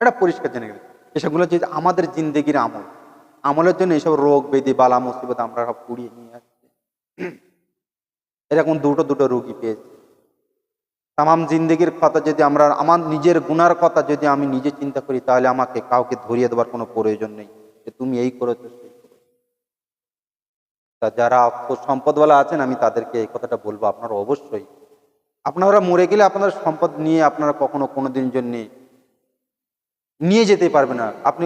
এটা পরিষ্কার জেনে গেলে। এসবগুলো যে আমাদের জিন্দেগির আমল। আমলের জন্য এইসব রোগ বেদি, বালা, মুসিবত আমরা সব কুড়িয়ে নিয়ে আসছি। এরকম দুটো দুটো রোগী পেয়েছি। তামাম জিন্দগির কথা যদি আমরা, আমার নিজের গুনার কথা যদি আমি নিজে চিন্তা করি, তাহলে আমাকে কাউকে ধরিয়ে দেওয়ার কোনো প্রয়োজন নেই যে তুমি এই করেছ, সেই তা যারা সম্পদওয়ালা আছেন, আমি তাদেরকে এই কথাটা বলব। আপনারা অবশ্যই, আপনারা মরে গেলে আপনার সম্পদ নিয়ে আপনারা কখনো কোনো দিন জন্য নিয়ে যেতে পারবে না। আপনি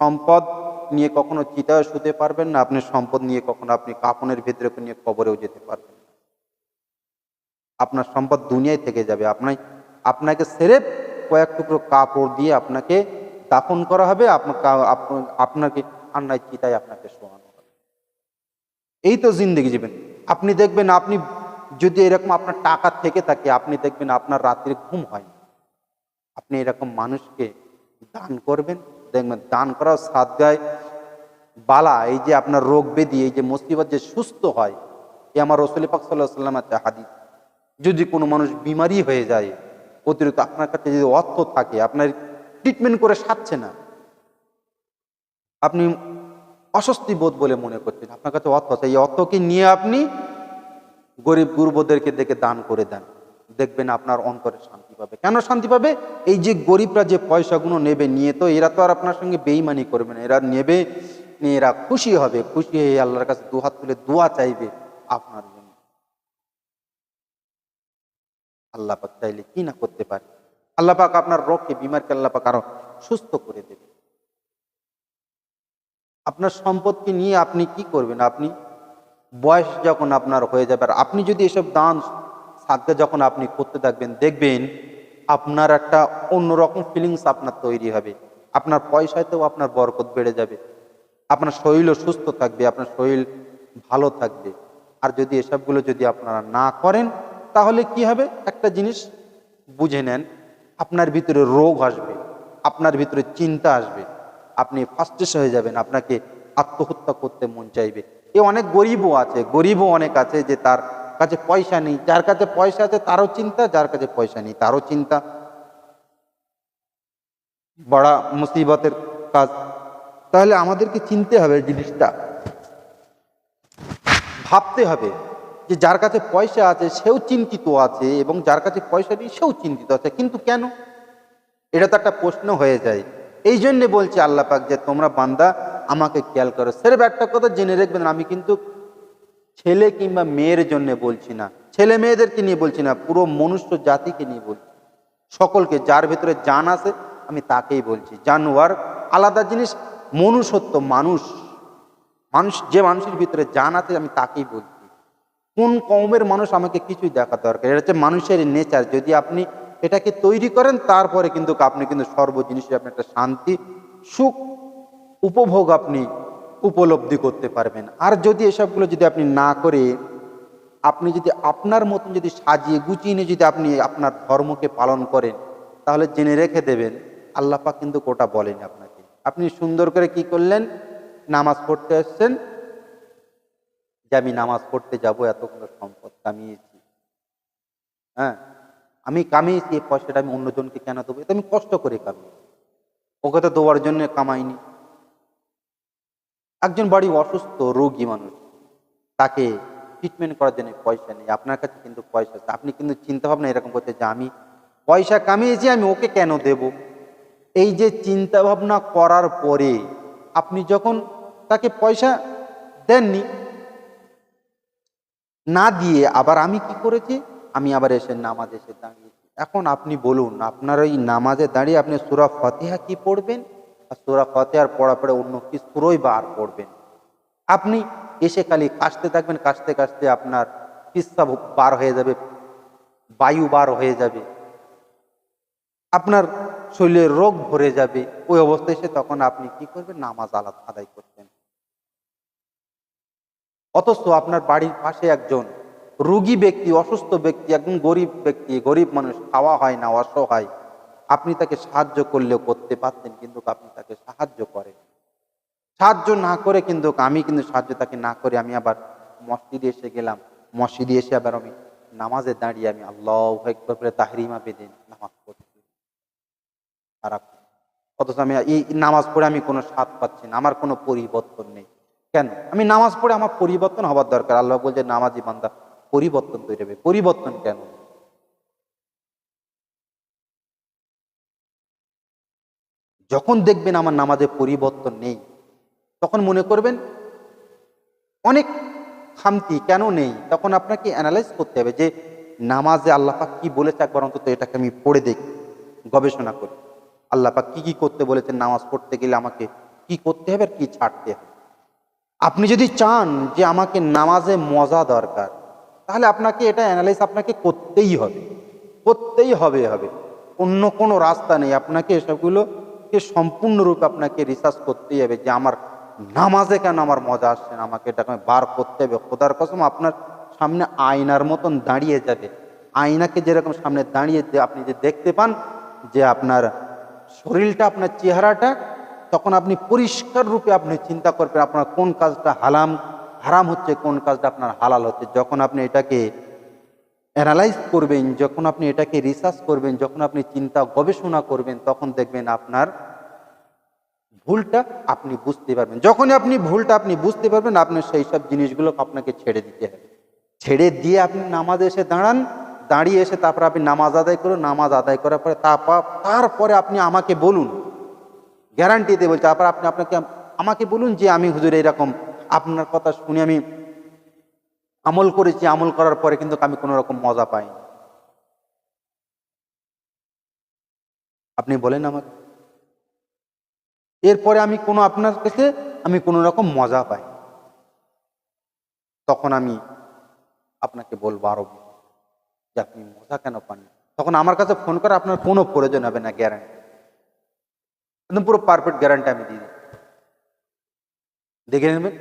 সম্পদ নিয়ে কখনো চিতায় শুতে পারবেন না, আপনি সম্পদ নিয়ে কখনো আপনি কাপনের ভেতরে নিয়ে কবরেও যেতে পারবেন আপনার সম্পদ দুনিয়ায় থেকে যাবে। আপনার আপনাকে সেরেপ কয়েক টুকরো কাপড় দিয়ে আপনাকে দাফন করা হবে আপনাকে আপনাকে ঠান্ডায় চিতায় আপনাকে শোয়ানো হবে। এই তো জিন্দগি জীবন। আপনি দেখবেন, আপনি যদি এরকম আপনার টাকা থেকে থাকে, আপনি দেখবেন আপনার রাত্রে ঘুম হয় আপনি এরকম মানুষকে দান করবেন। দেখবেন দান করার করাও দেয় বালা, এই যে আপনার রোগ বেদি, এই যে মুসিবত যে সুস্থ হয়, এ আমার রসুল পাক সাল্লাহ সাল্লাম আছে হাদিস। যদি কোনো মানুষ বিমারি হয়ে যায়, অতিরিক্ত আপনার কাছে যদি অর্থ থাকে, আপনার ট্রিটমেন্ট করে সারছে না, আপনি অস্বস্তি বোধ বলে মনে করছেন, আপনার কাছে অর্থ আছে, এই অর্থকে নিয়ে আপনি গরিব গুরুবদেরকে দেখে দান করে দেন। দেখবেন আপনার অন্তরে শান্তি পাবে। কেন শান্তি পাবে? এই যে গরিবরা যে পয়সাগুলো নেবে নিয়ে, তো এরা তো আর আপনার সঙ্গে বেইমানি করবে না। এরা নেবে এরা খুশি হবে। খুশি হয়ে আল্লাহর কাছে দুহাত তুলে দোয়া চাইবে আপনার জন্য। আল্লাহ পাক চাইলে কি না করতে পারে? আল্লাহ পাক আপনার রোগকে বিমারকে আল্লাহ পাক আরও সুস্থ করে দেবে। আপনার সম্পদকে নিয়ে আপনি কি করবেন? আপনি বয়স যখন আপনার হয়ে যাবে, আর আপনি যদি এসব দান সাধ্যে যখন আপনি করতে থাকবেন, দেখবেন আপনার একটা অন্যরকম ফিলিংস আপনার তৈরি হবে। আপনার পয়সাতেও আপনার বরকত বেড়ে যাবে। আপনার শরীরও সুস্থ থাকবে, আপনার শরীর ভালো থাকবে। আর যদি এসবগুলো যদি আপনারা না করেন, তাহলে কি হবে? একটা জিনিস বুঝে নেন, আপনার ভিতরে রোগ আসবে, আপনার ভিতরে চিন্তা আসবে, আপনি ফাস্টেস হয়ে যাবেন, আপনাকে আত্মহত্যা করতে মন চাইবে। এ অনেক গরিবও আছে, গরিবও অনেক আছে যে তার কাছে পয়সা নেই, যার কাছে পয়সা আছে তারও চিন্তা, যার কাছে পয়সা নেই তারও চিন্তা। বড়া মুসিবতের কাজ। তাহলে আমাদেরকে চিনতে হবে জিনিসটা। ভাবতে হবে যে যার কাছে পয়সা আছে সেও চিন্তিত আছে এবং যার কাছে পয়সা নেই সেও চিন্তিত আছে। কিন্তু কেন? এটা তো একটা প্রশ্ন হয়ে যায়। এই জন্যে বলছে আল্লাহ পাক যে তোমরা বান্দা, আমাকে খেয়াল করো। সেরব একটা কথা জেনে রাখবেন, আমি কিন্তু ছেলে কিংবা মেয়ের জন্য বলছি না। ছেলে মেয়েদেরকে নিয়ে বলছি না, পুরো মনুষ্য জাতিকে নিয়ে বলছি। সকলকে যার ভিতরে জান আছে, আমি তাকেই বলছি। জানোয়ার আলাদা জিনিস, মনুষ্যত্ব মানুষ। মানুষ, যে মানুষের ভিতরে জান আছে, আমি তাকেই বলছি। কোন কমের মানুষ আমাকে কিছুই দেখা দরকার এটা হচ্ছে মানুষের নেচার। যদি আপনি এটাকে তৈরি করেন, তারপরে কিন্তু আপনি কিন্তু সর্ব জিনিসে আপনি একটা শান্তি, সুখ, উপভোগ আপনি উপলব্ধি করতে পারবেন। আর যদি এসবগুলো যদি আপনি না করে, আপনি যদি আপনার মতন যদি সাজিয়ে গুছিয়ে নিয়ে যদি আপনি আপনার ধর্মকে পালন করেন, তাহলে জেনে রেখে দেবেন, আল্লাহ পাক কিন্তু কোটা বলেন আপনাকে। আপনি সুন্দর করে কি করলেন? নামাজ পড়তে আসছেন যে আমি নামাজ পড়তে যাব, এতগুলো সম্পদ কামিয়েছি। হ্যাঁ আমি কামিয়েছি, এই পয়সাটা আমি অন্যজনকে কেন দেবো? এটা আমি কষ্ট করে কামিয়েছি। ওকে তো দেওয়ার জন্য কামাইনি। একজন বাড়ি অসুস্থ রোগী মানুষ, তাকে ট্রিটমেন্ট করার জন্য পয়সা নেই। আপনার কাছে কিন্তু পয়সা আছে। আপনি কিন্তু চিন্তা ভাবনা এরকম করতে যে, আমি পয়সা কামিয়েছি, আমি ওকে কেন দেব? এই যে চিন্তা ভাবনা করার পরে আপনি যখন তাকে পয়সা দেননি, না দিয়ে আবার আমি কি করেছি? আমি আবার এসে নামাজ এসে দাঁড়িয়েছি। এখন আপনি বলুন, আপনার ওই নামাজে দাঁড়িয়ে আপনি সুরা ফতেহা কি পড়বেন? আর সুরা ফতেহার পড়া পড়ে অন্য কি সুরই বার পড়বেন। আপনি এসে খালি কাশতে থাকবেন, কাশতে কাশতে আপনার পিসাব বার হয়ে যাবে, বায়ু বার হয়ে যাবে, আপনার শরীরে রোগ ভরে যাবে। ওই অবস্থায় এসে তখন আপনি কি করবেন? নামাজ আলাদা আদায় করবেন অথচ আপনার বাড়ির পাশে একজন রুগী ব্যক্তি, অসুস্থ ব্যক্তি, একদম গরিব ব্যক্তি, গরিব মানুষ, খাওয়া হয় না, অসহায় আপনি তাকে সাহায্য করলেও করতে পারতেন, কিন্তু আপনি তাকে সাহায্য করেন। সাহায্য না করে কিন্তু আমি কিন্তু সাহায্য তাকে না করে আমি আবার মসজিদে এসে গেলাম। মসজিদে এসে আবার আমি নামাজে দাঁড়িয়ে আমি আল্লাহ একবার তাহরিমা বেঁধে নামাজ পড়ছি। খারাপ। অথচ আমি এই নামাজ পড়ে আমি কোনো স্বাদ পাচ্ছি না, আমার কোনো পরিবর্তন নেই। কেন? আমি নামাজ পড়ে আমার পরিবর্তন হওয়ার দরকার। আল্লাহ বলছে, নামাজি বান্দা, পরিবর্তন তৈরি হবে। পরিবর্তন কেন? যখন দেখবেন আমার নামাজে পরিবর্তন নেই, তখন মনে করবেন অনেক খামতি কেন নেই? তখন আপনাকে অ্যানালাইজ করতে হবে যে নামাজে আল্লাপাক কি বলেছে একবার অন্তত এটাকে আমি পড়ে দেখি, গবেষণা করি। আল্লাপাক কি কি করতে বলেছেন নামাজ পড়তে গেলে আমাকে কি করতে হবে আর কি ছাড়তে হবে? আপনি যদি চান যে আমাকে নামাজে মজা দরকার, তাহলে আপনাকে এটা অ্যানালাইজ আপনাকে করতেই হবে করতেই হবে হবে। অন্য কোনো রাস্তা নেই, আপনাকে এসবগুলোকে সম্পূর্ণরূপে আপনাকে রিসার্চ করতেই হবে যে আমার নামাজে কেন আমার মজা আসছে না? আমাকে এটাকে বার করতে হবে? খোদার কসম আপনার সামনে আয়নার মতন দাঁড়িয়ে যাবে। আয়নাকে যেরকম সামনে দাঁড়িয়ে আপনি যে দেখতে পান যে আপনার শরীরটা, আপনার চেহারাটা, তখন আপনি পরিষ্কার রূপে আপনি চিন্তা করবেন আপনার কোন কাজটা হালাম, হারাম হচ্ছে, কোন কাজটা আপনার হালাল হচ্ছে। যখন আপনি এটাকে অ্যানালাইজ করবেন, যখন আপনি এটাকে রিসার্চ করবেন, যখন আপনি চিন্তা, গবেষণা করবেন, তখন দেখবেন আপনার ভুলটা আপনি বুঝতে পারবেন। যখনই আপনি ভুলটা আপনি বুঝতে পারবেন, আপনার সেই সব জিনিসগুলো আপনাকে ছেড়ে দিতে হবে। ছেড়ে দিয়ে আপনি নামাজ এসে দাঁড়ান, দাঁড়িয়ে এসে তারপর আপনি নামাজ আদায় করুন, নামাজ আদায় করার পরে তারপর, তারপরে আপনি আমাকে বলুন। গ্যারান্টি দিয়ে বলছে, তারপর আপনি আপনাকে, আমাকে বলুন যে আমি হুজুর এরকম আপনার কথা শুনে আমি আমল করেছি, আমল করার পরে কিন্তু আমি কোনো রকম মজা পাইনি। আপনি বলেন আমাকে। এরপরে আমি কোনো আপনার কাছে আমি কোনো রকম মজা পাই। তখন আমি আপনাকে বলব, আরও যে আপনি মজা কেন পান তখন আমার কাছে ফোন করে আপনার কোনো প্রয়োজন হবে না গ্যারান্টি একদম পুরো পারফেক্ট গ্যারান্টি আমি দিয়ে দিই দেখে নেবেন?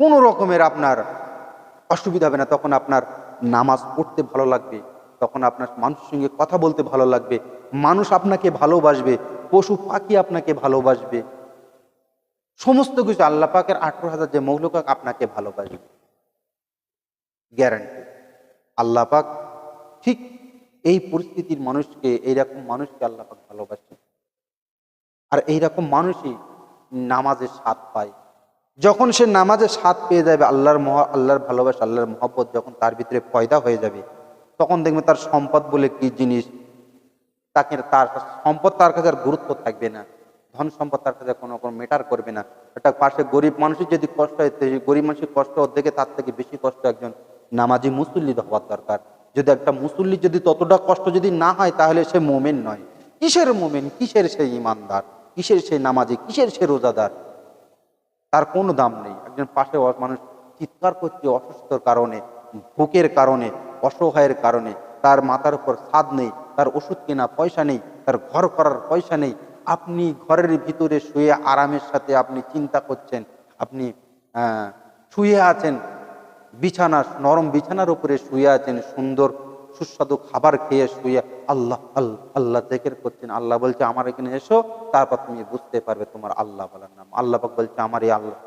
কোনো রকমের আপনার অসুবিধা হবে না, তখন আপনার নামাজ পড়তে ভালো লাগবে, তখন আপনার মানুষের সঙ্গে কথা বলতে ভালো লাগবে, মানুষ আপনাকে ভালোবাসবে, পশু পাখি আপনাকে ভালোবাসবে, সমস্ত কিছু আল্লাহ পাকের আঠারো হাজার যে মৌলকাক আপনাকে ভালোবাসবে। গ্যারান্টি আল্লাহ পাক ঠিক এই পরিস্থিতির মানুষকে, এইরকম মানুষকে আল্লাহ পাক ভালোবাসে আর এইরকম মানুষই নামাজের স্বাদ পায়। যখন সে নামাজে স্বাদ পেয়ে যাবে, আল্লাহর মহা, আল্লাহর ভালোবাসা, আল্লাহর মহব্বত যখন তার ভিতরে পয়দা হয়ে যাবে, তখন দেখবে তার সম্পদ বলে কি জিনিস? তাকে তার সম্পদ তার কাছে আর গুরুত্ব থাকবে না। ধন সম্পদ তার কাছে কোনো কোনো মেটার করবে না। একটা পাশে গরিব মানুষের যদি কষ্ট হয় গরিব মানুষের কষ্ট দেখে তার থেকে বেশি কষ্ট একজন নামাজি মুসল্লি হওয়ার দরকার। যদি একটা মুসল্লি যদি ততটা কষ্ট যদি না হয়, তাহলে সে মোমেন নয়। কিসের মোমেন? কিসের সেই ইমানদার? কিসের সেই নামাজি? কিসের সে রোজাদার? তার কোনো দাম নেই। একজন পাশে মানুষ চিৎকার করছে অসুস্থর কারণে ভোকের কারণে, অসহায়ের কারণে। তার মাথার উপর স্বাদ নেই, তার ওষুধ কেনা পয়সা নেই, তার ঘর করার পয়সা নেই। আপনি ঘরের ভিতরে শুয়ে আরামের সাথে আপনি চিন্তা করছেন, আপনি শুয়ে আছেন, বিছানা, নরম বিছানার উপরে শুয়ে আছেন, সুন্দর সুস্বাদু খাবার খেয়ে শুয়ে আল্লাহ আল্লাহ আল্লাহ জেকের করছেন। আল্লাহ বলছে, আমার এখানে এসো, তারপর তুমি বুঝতে পারবে তোমার আল্লাহ বলার নাম। আল্লাহ বলছে, আমার এই আল্লাহ,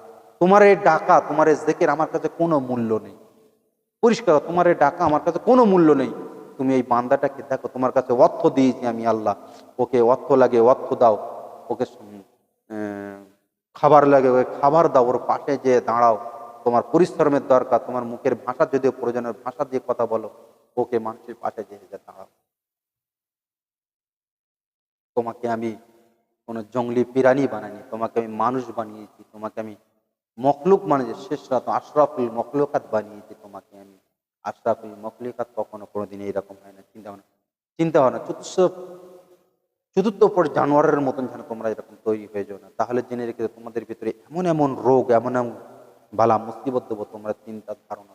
তোমার এই ডাকা, তোমার এই জেকের আমার কাছে কোনো মূল্য নেই। পরিষ্কার, তোমার এই ডাকা আমার কাছে কোনো মূল্য নেই। তুমি এই বান্দাটাকে দেখো, তোমার কাছে অর্থ দিয়েছি আমি আল্লাহ। ওকে অর্থ লাগে, অর্থ দাও। ওকে খাবার লাগে, ওকে খাবার দাও। ওর পাশে যেয়ে দাঁড়াও। তোমার পরিশ্রমের দরকার, তোমার মুখের ভাষা যদিও প্রয়োজনের ভাষা দিয়ে কথা বলো ওকে মানুষের পাশে যেয়ে দাঁড়াও তোমাকে আমি কোনো জঙ্গলি পিরানি বানাইনি, তোমাকে আমি মানুষ বানিয়েছি, তোমাকে আমি বানিয়েছি, শেষ রাত আশরাফুল মখলুকাত বানিয়েছি তোমাকে আমি আশরাফুল মখলুকাত কখনো কোনোদিন এইরকম হয় না, চিন্তা ভাবনা চিন্তা ভাবনা, চতুর্থ চতুর্থ পর জানোয়ারের মতন যেন তোমরা এরকম তৈরি হয়ে যাও না তাহলে জেনে রেখে তোমাদের ভিতরে এমন এমন রোগ, এমন এমন বালা মুসিবত তোমরা চিন্তা ধারণা।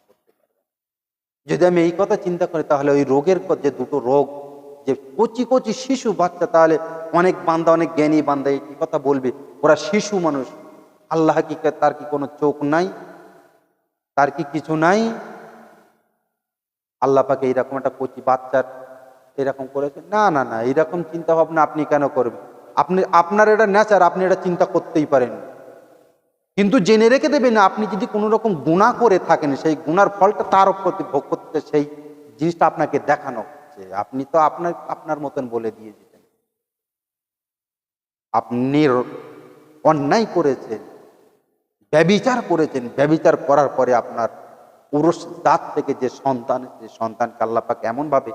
যদি আমি এই কথা চিন্তা করি, তাহলে ওই রোগের যে দুটো রোগ, যে কচি কচি শিশু বাচ্চা, তাহলে অনেক বান্দা, অনেক জ্ঞানী বান্দা এই কথা বলবে। ওরা শিশু মানুষ। আল্লাহ কি তার কি কোনো চোখ নাই? তার কি কিছু নাই? আল্লাহ পাকে এইরকম একটা কচি বাচ্চার এরকম করেছে? না না না, এইরকম চিন্তা ভাবনা আপনি কেন করবেন? আপনি, আপনার এটা নেচার আপনি এটা চিন্তা করতেই পারেন। কিন্তু জেনে রেখে দেবেন আপনি যদি কোনো রকম গুণা করে থাকেন, সেই গুনার ফলটা তার প্রতি ভোগ করতে সেই জিনিসটা আপনাকে দেখানো হচ্ছে। আপনি তো আপনার আপনার মতন বলে দিয়ে দিতেন আপনি অন্যায় করেছেন, ব্যবিচার করেছেন। ব্যবিচার করার পরে আপনার পুরুষ দাঁত থেকে যে সন্তান, যে সন্তানকে আল্লাপাক এমনভাবে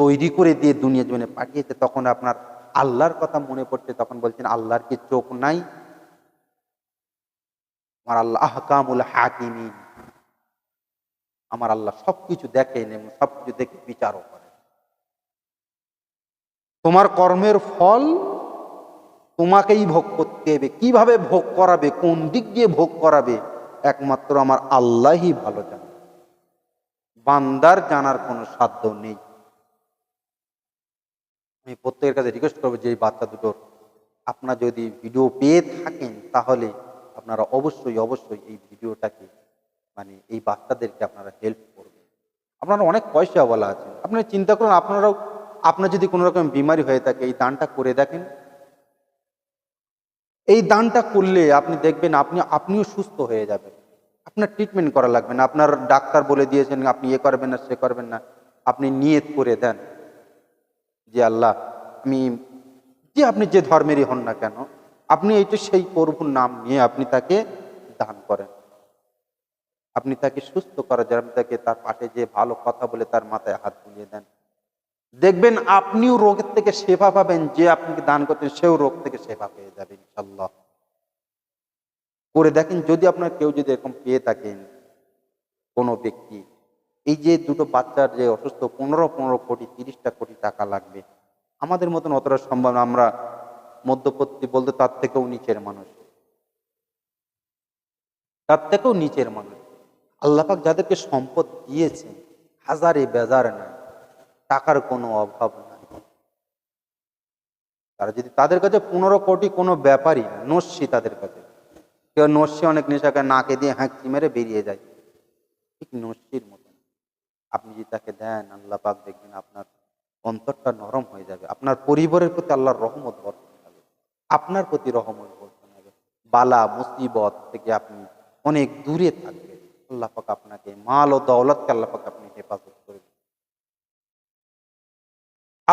তৈরি করে দিয়ে দুনিয়া জীবনে পাঠিয়েছে, তখন আপনার আল্লাহর কথা মনে পড়ছে, তখন বলছেন, আল্লাহর কি চোখ নাই? আমার আল্লাহ আহকামুল হাকিমিন। আমার আল্লাহ সবকিছু দেখেন এবং সবকিছু দেখে বিচারও করেন। তোমার কর্মের ফল তোমাকেই ভোগ করতে হবে। কীভাবে ভোগ করাবে, কোন দিক দিয়ে ভোগ করাবে, একমাত্র আমার আল্লাহই ভালো জানে। বান্দার জানার কোনো সাধ্য নেই। আমি প্রত্যেকের কাছে রিকোয়েস্ট করব যে এই বাচ্চা দুটোর, আপনারা যদি ভিডিও পেয়ে থাকেন তাহলে আপনারা অবশ্যই অবশ্যই এই ভিডিওটাকে মানে এই বাচ্চাদেরকে আপনারা হেল্প করবেন। আপনারা অনেক পয়সা বলা আছে। আপনারা চিন্তা করুন, আপনারাও, আপনার যদি কোনো রকম বিমারি হয়ে থাকে, এই দানটা করে দেখেন। এই দানটা করলে আপনি দেখবেন আপনি, আপনিও সুস্থ হয়ে যাবেন। আপনার ট্রিটমেন্ট করা লাগবে না। আপনার ডাক্তার বলে দিয়েছেন, আপনি এ করবেন না, সে করবেন না। আপনি নিয়ত করে দেন। যে আল্লাহ, আমি, যে আপনি যে ধর্মেরই হন না কেন আপনি এইটা সেই প্রভুর নাম নিয়ে আপনি তাকে দান করেন। আপনি তাকে সুস্থ করার জন্য তাকে তার পাশে যে ভালো কথা বলে তার মাথায় হাত বুলিয়ে দেন। দেখবেন আপনিও রোগের থেকে সেবা পাবেন, যে আপনাকে দান করতেন সেও রোগ থেকে সেবা পেয়ে যাবে ইনশাল্লাহ করে দেখেন, যদি আপনার কেউ যদি এরকম পেয়ে থাকেন, কোনো ব্যক্তি, এই যে দুটো বাচ্চার যে অসুস্থ, পনেরো পনেরো কোটি, তিরিশটা কোটি টাকা লাগবে, আমাদের মতন অতটা সম্ভব। আমরা মধ্যপত্তি বলতে তার থেকেও নিচের মানুষ। তার থেকেও নিচের মানুষ। আল্লাপাক যাদেরকে সম্পদ দিয়েছেন, হাজারে বেজার নাই টাকার কোনো অভাব নাই। তারা যদি তাদের কাছে পনেরো কোটি কোনো ব্যাপারই না, নস্যি তাদের কাছে। কেউ নস্যি অনেক নেশাকে নাকে দিয়ে হাঁকি মেরে বেরিয়ে যায়। ঠিক নস্যির মতন আপনি যদি তাকে দেন, আল্লাহ পাক দেখবেন আপনার অন্তরটা নরম হয়ে যাবে। আপনার পরিবারের প্রতি আল্লাহর রহমত হবে আপনার প্রতি রহমত বর্ষণ হবে। বালা, মুসিবত থেকে আপনি অনেক দূরে থাকবেন। আল্লাহ পাক আপনাকে মাল ও দৌলতকে আল্লাহ পাক আপনি হেফাজত করবেন।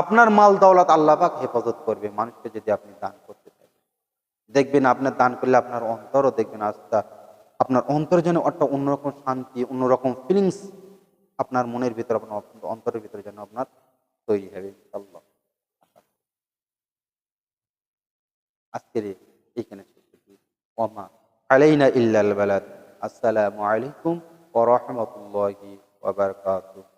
আপনার মাল দৌলত আল্লাহ পাক হেফাজত করবে মানুষকে যদি আপনি দান করতে থাকেন দেখবেন আপনার দান করলে আপনার অন্তরও দেখবেন আস্থা, আপনার অন্তর যেন একটা অন্যরকম শান্তি, অন্যরকম ফিলিংস আপনার মনের ভিতরে, আপনার অন্তরের ভিতরে যেন আপনার তৈরি হবে। ইনশাআল্লাহ। আজকের এইখানে শেষ করছি। ওমা আলাইনা ইল্লাল বালাদ আসসালামু আলাইকুম ওয়া রাহমাতুল্লাহি ওয়া বারাকাতুহু